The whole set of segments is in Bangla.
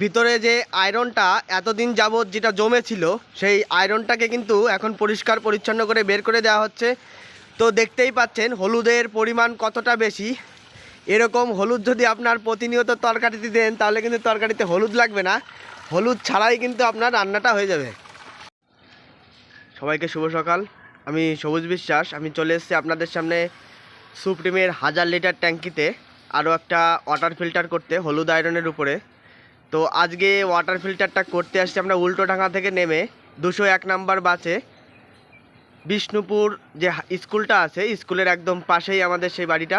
ভিতরে যে আয়রনটা এতদিন যাবৎ যেটা জমেছিল, সেই আয়রনটাকে কিন্তু এখন পরিষ্কার পরিচ্ছন্ন করে বের করে দেওয়া হচ্ছে। তো দেখতেই পাচ্ছেন হলুদের পরিমাণ কতটা বেশি। এরকম হলুদ যদি আপনার প্রতিনিয়ত তরকারিতে দেন, তাহলে কিন্তু তরকারিতে হলুদ লাগবে না। হলুদ ছাড়াই কিন্তু আপনার রান্নাটা হয়ে যাবে। সবাইকে শুভ সকাল। আমি সবুজ বিশ্বাস। আমি চলে এসেছি আপনাদের সামনে সুপ্রিমের হাজার লিটার ট্যাঙ্কিতে। আরও একটা ওয়াটার ফিল্টার করতে, হলুদ আয়রনের উপরে। তো আজকে ওয়াটার ফিল্টারটা করতে আসছি আমরা উল্টো ঢাকা থেকে নেমে। দুশো এক নাম্বার বাসে। বিষ্ণুপুর যে স্কুলটা আছে, স্কুলের একদম পাশেই আমাদের সেই বাড়িটা।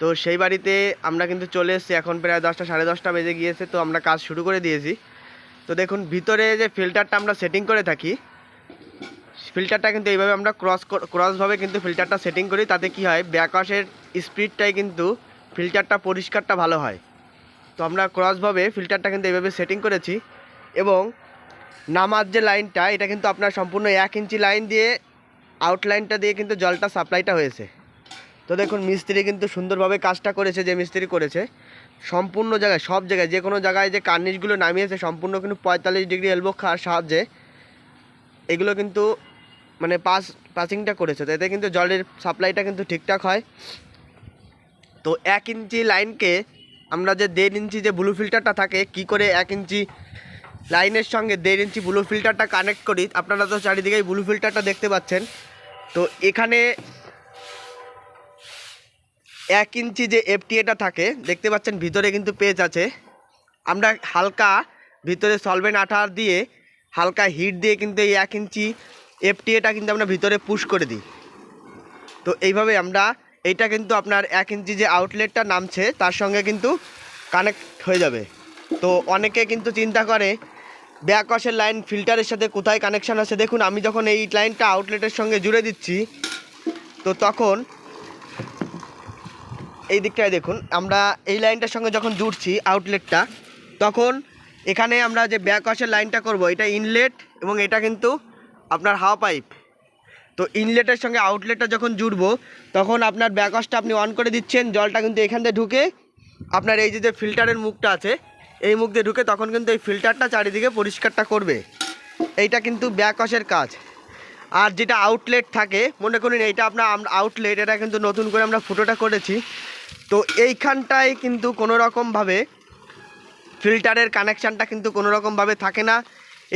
তো সেই বাড়িতে আমরা কিন্তু চলে এসেছি। এখন প্রায় দশটা, সাড়ে দশটা বেজে গিয়েছে, তো আমরা কাজ শুরু করে দিয়েছি। তো দেখুন, ভিতরে যে ফিল্টারটা আমরা সেটিং করে থাকি ফিল্টারটা কিন্তু এইভাবে আমরা ক্রস ক্রসভাবে কিন্তু ফিল্টারটা সেটিং করি। তাতে কি হয় ব্যাকওয়াশের স্পিডটাই কিন্তু ফিল্টারটা পরিষ্কারটা ভালো হয়। তো আমরা ক্রসভাবে ফিল্টারটা কিন্তু এইভাবে সেটিং করেছি এবং নামার যে লাইনটা এটা কিন্তু আপনার সম্পূর্ণ এক ইঞ্চি লাইন দিয়ে আউটলাইনটা দিয়ে কিন্তু জলটা সাপ্লাইটা হয়েছে। তো দেখুন, মিস্ত্রি কিন্তু সুন্দরভাবে কাজটা করেছে, যে মিস্ত্রি করেছে। সম্পূর্ণ জায়গায়, সব জায়গায়, যে কোনো জায়গায় যে কার্নিশগুলো নামিয়েছে, সম্পূর্ণ কিন্তু পঁয়তাল্লিশ ডিগ্রি এলবো খাওয়ার সাহায্যে এগুলো কিন্তু মানে পাস পাসিংটা করেছে। তো এতে কিন্তু জলের সাপ্লাইটা কিন্তু ঠিকঠাক হয়। তো এক ইঞ্চি লাইনকে আমরা যে দেড় ইঞ্চি যে ব্লু ফিল্টারটা থাকে, কি করে এক ইঞ্চি লাইনের সঙ্গে দেড় ইঞ্চি ব্লু ফিল্টারটা কানেক্ট করি, আপনারা তো চারিদিকেই ব্লু ফিল্টারটা দেখতে পাচ্ছেন। তো এখানে এক ইঞ্চি যে এফটিএটা থাকে, দেখতে পাচ্ছেন ভিতরে কিন্তু পেজ আছে। আমরা হালকা ভিতরে সলভেন্ট আঠা দিয়ে হালকা হিট দিয়ে কিন্তু এই এক ইঞ্চি এফটিএটা কিন্তু আমরা ভিতরে পুশ করে দিই। তো এইভাবে আমরা এইটা কিন্তু আপনার এক ইঞ্চি যে আউটলেটটা নামছে, তার সঙ্গে কিন্তু কানেক্ট হয়ে যাবে। তো অনেকে কিন্তু চিন্তা করে ব্যাকওয়াশের লাইন ফিল্টারের সাথে কোথায় কানেকশান আছে? দেখুন, আমি যখন এই লাইনটা আউটলেটের সঙ্গে জুড়ে দিচ্ছি, তো তখন এই দিকটায় দেখুন, আমরা এই লাইনটার সঙ্গে যখন জুড়ছি আউটলেটটা তখন এখানে আমরা যে ব্যাক ওয়াশের লাইনটা করব, এটা ইনলেট এবং এটা কিন্তু আপনার হাওয়া পাইপ তো ইনলেটের সঙ্গে আউটলেটটা যখন জুড়বো, তখন আপনার ব্যাক ওয়াশটা আপনি অন করে দিচ্ছেন, জলটা কিন্তু এখান দিয়ে ঢুকে আপনার এই যে যে ফিল্টারের মুখটা আছে, এই মুখ দিয়ে ঢুকে তখন কিন্তু এই ফিল্টারটা চারিদিকে পরিষ্কারটা করবে। এইটা কিন্তু ব্যাক ওয়াশের কাজ। আর যেটা আউটলেট থাকে, মনে করুন এইটা আপনার আউটলেট এটা কিন্তু নতুন করে আমরা ফুটোটা করেছি। তো এইখানটায় কিন্তু কোনো রকমভাবে ফিল্টারের কানেকশানটা কিন্তু কোনো রকমভাবে থাকে না।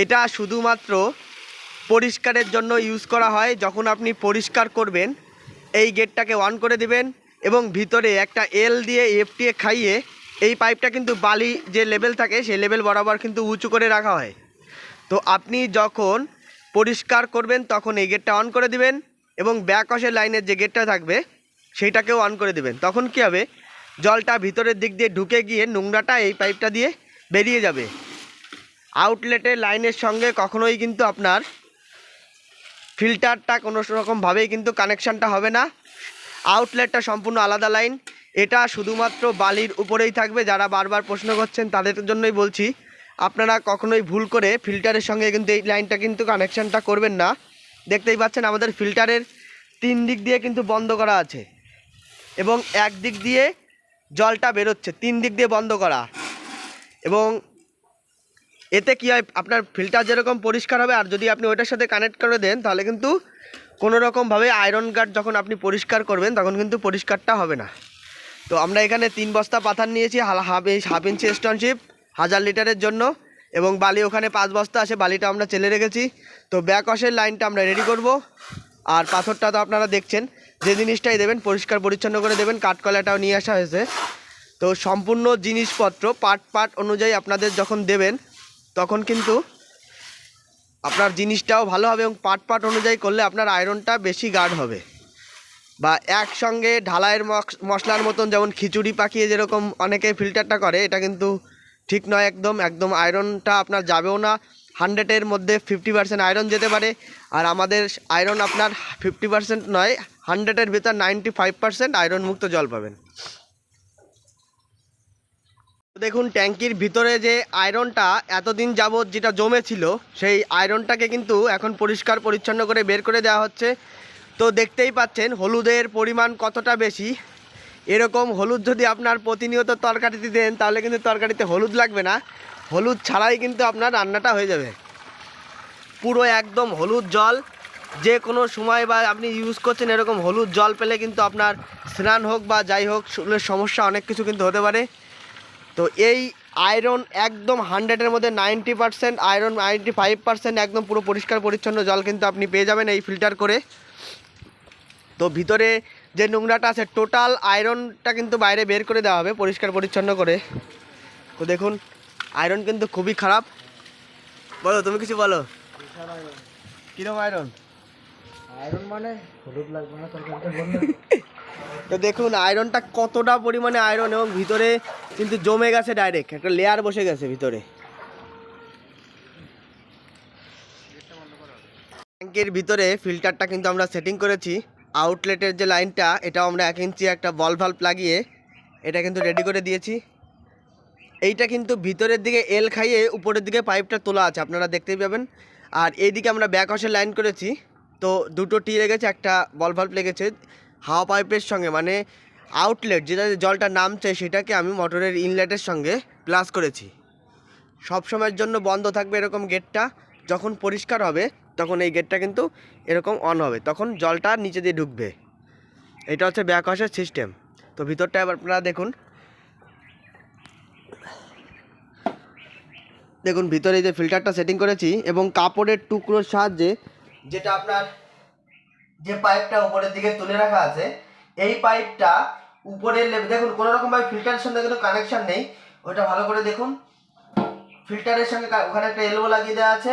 এটা শুধুমাত্র পরিষ্কারের জন্য ইউজ করা হয়। যখন আপনি পরিষ্কার করবেন, এই গেটটাকে অন করে দিবেন এবং ভিতরে একটা এল দিয়ে এফটিএ খাইয়ে এই পাইপটা কিন্তু বালি যে লেভেল থাকে, সেই লেভেল বরাবর কিন্তু উঁচু করে রাখা হয়। তো আপনি যখন পরিষ্কার করবেন, তখন এই গেটটা অন করে দিবেন এবং ব্যাক ওয়াশের লাইনের যে গেটটা থাকবে, সেইটাকেও অন করে দিবেন। তখন কী হবে? জলটা ভিতরের দিক দিয়ে ঢুকে গিয়ে নোংরাটা এই পাইপটা দিয়ে বেরিয়ে যাবে। আউটলেটের লাইনের সঙ্গে কখনোই কিন্তু আপনার ফিল্টারটা কোনো রকমভাবেই কিন্তু কানেকশানটা হবে না। আউটলেটটা সম্পূর্ণ আলাদা লাইন। এটা শুধুমাত্র বালির উপরেই থাকবে। যারা বারবার প্রশ্ন করছেন তাদের জন্যই বলছি, আপনারা কখনোই ভুল করে ফিল্টারের সঙ্গে কিন্তু এই লাইনটা কিন্তু কানেকশানটা করবেন না। দেখতেই পাচ্ছেন আমাদের ফিল্টারের তিন দিক দিয়ে কিন্তু বন্ধ করা আছে এবং এক দিক দিয়ে জলটা বেরোচ্ছে, তিন দিক দিয়ে বন্ধ করা। এবং এতে কী হয়, আপনার ফিল্টার যেরকম পরিষ্কার হবে, আর যদি আপনি ওইটার সাথে কানেক্ট করে দেন, তাহলে কিন্তু কোনো রকমভাবে আয়রন গার্ড যখন আপনি পরিষ্কার করবেন, তখন কিন্তু পরিষ্কারটা হবে না। তো আমরা এখানে তিন বস্তা পাথার নিয়েছি হাফ ইঞ্চ হাফ ইঞ্চি স্টোনশিপ হাজার লিটারের জন্য, এবং বালি ওখানে পাঁচ বস্তা আছে, বালিটা আমরা চেলে রেখেছি। তো ব্যাক ওয়াশের লাইনটা আমরা রেডি করব। আর পাথরটা তো আপনারা দেখছেন, যে জিনিসটাই দেবেন, পরিষ্কার পরিচ্ছন্ন করে দেবেন কাঠকলাটাও নিয়ে আসা হয়েছে। তো সম্পূর্ণ জিনিসপত্র পার্ট পার্ট অনুযায়ী আপনাদের যখন দেবেন তখন কিন্তু আপনার জিনিসটাও ভালো হবে এবং পার্ট পার্ট অনুযায়ী করলে আপনার আয়রনটা বেশি গার্ড হবে। বা একসঙ্গে ঢালাইয়ের মশ- মশলার মতন যেমন খিচুড়ি পাকিয়ে যেরকম অনেকে ফিল্টারটা করে, এটা কিন্তু ঠিক নয় একদম একদম আয়রনটা আপনার যাবেও না। হান্ড্রেডের মধ্যে ফিফটি পার্সেন্ট আয়রন যেতে পারে। আর আমাদের আয়রন আপনার ফিফটি পার্সেন্ট নয় হান্ড্রেডের ভিতর নাইনটি ফাইভ পার্সেন্ট আয়রন মুক্ত জল পাবেন। দেখুন, ট্যাঙ্কির ভিতরে যে আয়রনটা এতদিন যাবৎ যেটা জমেছিল, সেই আয়রনটাকে কিন্তু এখন পরিষ্কার পরিচ্ছন্ন করে বের করে দেওয়া হচ্ছে। তো দেখতেই পাচ্ছেন, হলুদের পরিমাণ কতটা বেশি? এরকম হলুদ যদি আপনার প্রতিনিয়ত তরকারিতে দেন, তাহলে কিন্তু তরকারিতে হলুদ লাগবে না। হলুদ ছাড়াই কিন্তু আপনার রান্নাটা হয়ে যাবে। পুরো একদম হলুদ জল। যে কোনো সময় বা আপনি ইউজ করছেন এরকম হলুদ জল পেলে কিন্তু আপনার স্নান হোক বা যাই হোক সমস্যা অনেক কিছু কিন্তু হতে পারে। তো এই আয়রন একদম হান্ড্রেডের মধ্যে ninety percent iron ninety five percent একদম পুরো পরিষ্কার পরিচ্ছন্ন জল কিন্তু আপনি পেয়ে যাবেন এই ফিল্টার করে। তো ভিতরে যে নোংরাটা আছে টোটাল আয়রনটা কিন্তু বাইরে বের করে দেওয়া হবে পরিষ্কার পরিচ্ছন্ন করে। তো দেখুন আয়রন কিন্তু খুবই খারাপ। বলো তুমি কিছু বলো? কিরম আয়রন আয়রন মানে হলুদ লাগবে না তো দেখুন আয়রনটা কতটা পরিমাণে আয়রন এবং ভিতরে কিন্তু জমে গেছে ডাইরেক্ট একটা লেয়ার বসে গেছে ভিতরে। ট্যাঙ্কের ভিতরে ফিল্টারটা কিন্তু আমরা সেটিং করেছি। আউটলেটের যে লাইনটা এটাও আমরা এক ইঞ্চি একটা বল ভাল্ব লাগিয়ে এটা কিন্তু রেডি করে দিয়েছি। এইটা কিন্তু ভিতরের দিকে এল খাইয়ে উপরের দিকে পাইপটা তোলা আছে, আপনারা দেখতেই পাবেন। আর এইদিকে আমরা ব্যাক লাইন করেছি। তো দুটো টি লেগেছে, একটা বল ভাল্ব লেগেছে। হাওয়া পাইপের সঙ্গে মানে আউটলেট যেটা জলটা নামছে সেটাকে আমি মোটরের ইনলেটের সঙ্গে প্লাস করেছি। সব সময়ের জন্য বন্ধ থাকবে এরকম গেটটা যখন পরিষ্কার হবে তখন এই গেটটা কিন্তু এরকম অন হবে, তখন জলটা নিচে দিয়ে ঢুকবে। এটা হচ্ছে ব্যাক হসের সিস্টেম তো ভিতরটা এবার আপনারা দেখুন। দেখুন, ভিতরে যে ফিল্টারটা সেটিং করেছি এবং কাপড়ের টুকরোর সাহায্যে যেটা আপনার যে পাইপটা উপরের দিকে তুলে রাখা আছে, এই পাইপটা উপরের লেভেল, দেখুন, কোনো রকম ভাবে ফিল্টারের সঙ্গে কোনো কানেকশন নেই। ওইটা ভালো করে দেখুন। ফিল্টারের সঙ্গে ওখানে একটা এলবো লাগিয়ে দেওয়া আছে।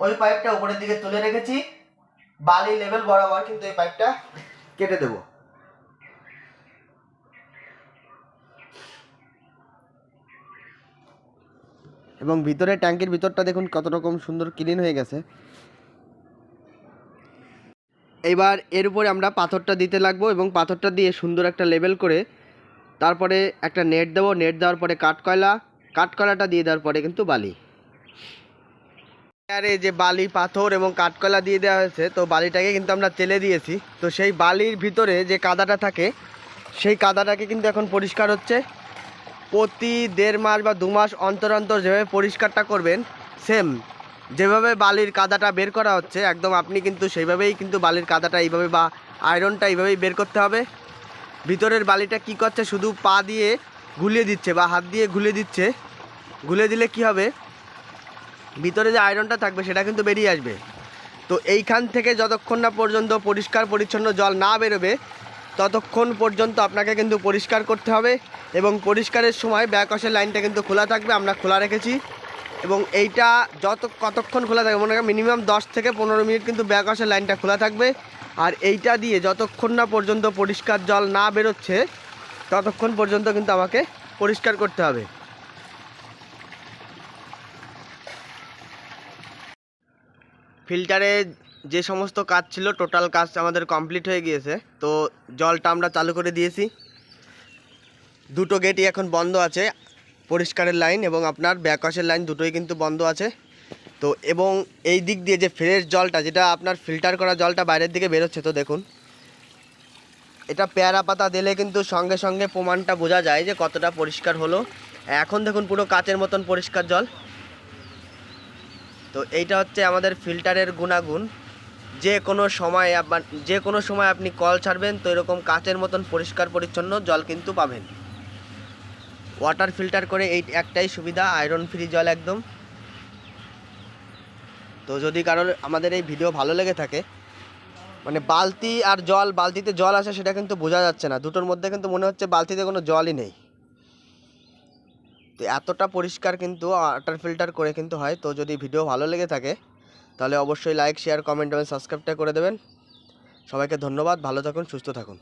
ওই পাইপটা উপরের দিকে তুলে রেখেছি। বালি লেভেল বরাবর কিন্তু এই পাইপটা কেটে দেবো। এবং ভিতরে ট্যাঙ্কির ভিতরটা দেখুন কত রকম সুন্দর ক্লিন হয়ে গেছে। এইবার এর উপরে আমরা পাথরটা দিতে লাগবো এবং পাথরটা দিয়ে সুন্দর একটা লেবেল করে তারপরে একটা নেট দেবো। নেট দেওয়ার পরে কাঠকয়লা কাঠকয়লাটা দিয়ে দেওয়ার পরে কিন্তু বালি। আরে যে বালি, পাথর এবং কাঠকয়লা দিয়ে দেওয়া হয়েছে, তো বালিটাকে কিন্তু আমরা তেলে দিয়েছি। তো সেই বালির ভিতরে যে কাদাটা থাকে, সেই কাদাটাকে কিন্তু এখন পরিষ্কার হচ্ছে। প্রতি দেড় মাস বা দু মাস অন্তর অন্তর যেভাবে পরিষ্কারটা করবেন, সেম। যেভাবে বালির কাদাটা বের করা হচ্ছে, একদম আপনি কিন্তু সেইভাবেই কিন্তু বালির কাদাটা এইভাবে বা আয়রনটা এইভাবেই বের করতে হবে। ভিতরের বালিটা কি করছে, শুধু পা দিয়ে গুলিয়ে দিচ্ছে বা হাত দিয়ে গুলিয়ে দিচ্ছে। গুলে দিলে কি হবে? ভিতরে যে আয়রনটা থাকবে সেটা কিন্তু বেরিয়ে আসবে। তো এইখান থেকে যতক্ষণ না পর্যন্ত পরিষ্কার পরিচ্ছন্ন জল না বেরোবে, ততক্ষণ পর্যন্ত আপনাকে কিন্তু পরিষ্কার করতে হবে এবং পরিষ্কারের সময় ব্যাকওয়াশের লাইনটা কিন্তু খোলা থাকবে, আমরা খোলা রেখেছি। এবং এইটা যত কতক্ষণ খোলা থাকবে মনে করেন মিনিমাম দশ থেকে পনেরো মিনিট কিন্তু ব্যাক ব্যাকওয়াশের লাইনটা খোলা থাকবে। আর এইটা দিয়ে যতক্ষণ না পর্যন্ত পরিষ্কার জল না বেরোচ্ছে, ততক্ষণ পর্যন্ত কিন্তু আমাকে পরিষ্কার করতে হবে। ফিল্টারে যে সমস্ত কাজ ছিল টোটাল কাজ আমাদের কমপ্লিট হয়ে গিয়েছে। তো জলটা আমরা চালু করে দিয়েছি। দুটো গেটই এখন বন্ধ আছে। পরিষ্কারের লাইন এবং আপনার ব্যাকওয়াশের লাইন দুটোই কিন্তু বন্ধ আছে। তো এবং এই দিক দিয়ে যে ফ্রেশ জলটা, যেটা আপনার ফিল্টার করা জলটা বাইরের দিকে বেরোচ্ছে, তো দেখুন। এটা পেয়ারা পাতা দিলে কিন্তু সঙ্গে সঙ্গে প্রমাণটা বোঝা যায় যে কতটা পরিষ্কার হলো। এখন দেখুন পুরো কাচের মতন পরিষ্কার জল। তো এইটা হচ্ছে আমাদের ফিল্টারের গুণাগুণ। যে কোনো সময় যে কোনো সময় আপনি কল ছাড়বেন, তো এরকম কাচের মতন পরিষ্কার পরিচ্ছন্ন জল কিন্তু পাবেন। ওয়াটার ফিল্টার করে এই একটাই সুবিধা, আয়রন ফ্রি জল একদম। তো যদি কারোর আমাদের এই ভিডিও ভালো লেগে থাকে মানে বালতি আর জল, বালতিতে জল আসে সেটা কিন্তু বোঝা যাচ্ছে না। দুটোর মধ্যে কিন্তু মনে হচ্ছে বালতিতে কোনো জলই নেই। তো এতটা পরিষ্কার কিন্তু ওয়াটার ফিল্টার করে কিন্তু হয়। তো যদি ভিডিও ভালো লেগে থাকে, তাহলে অবশ্যই লাইক, শেয়ার, কমেন্ট এবং সাবস্ক্রাইবটা করে দেবেন। সবাইকে ধন্যবাদ, ভালো থাকুন, সুস্থ থাকুন।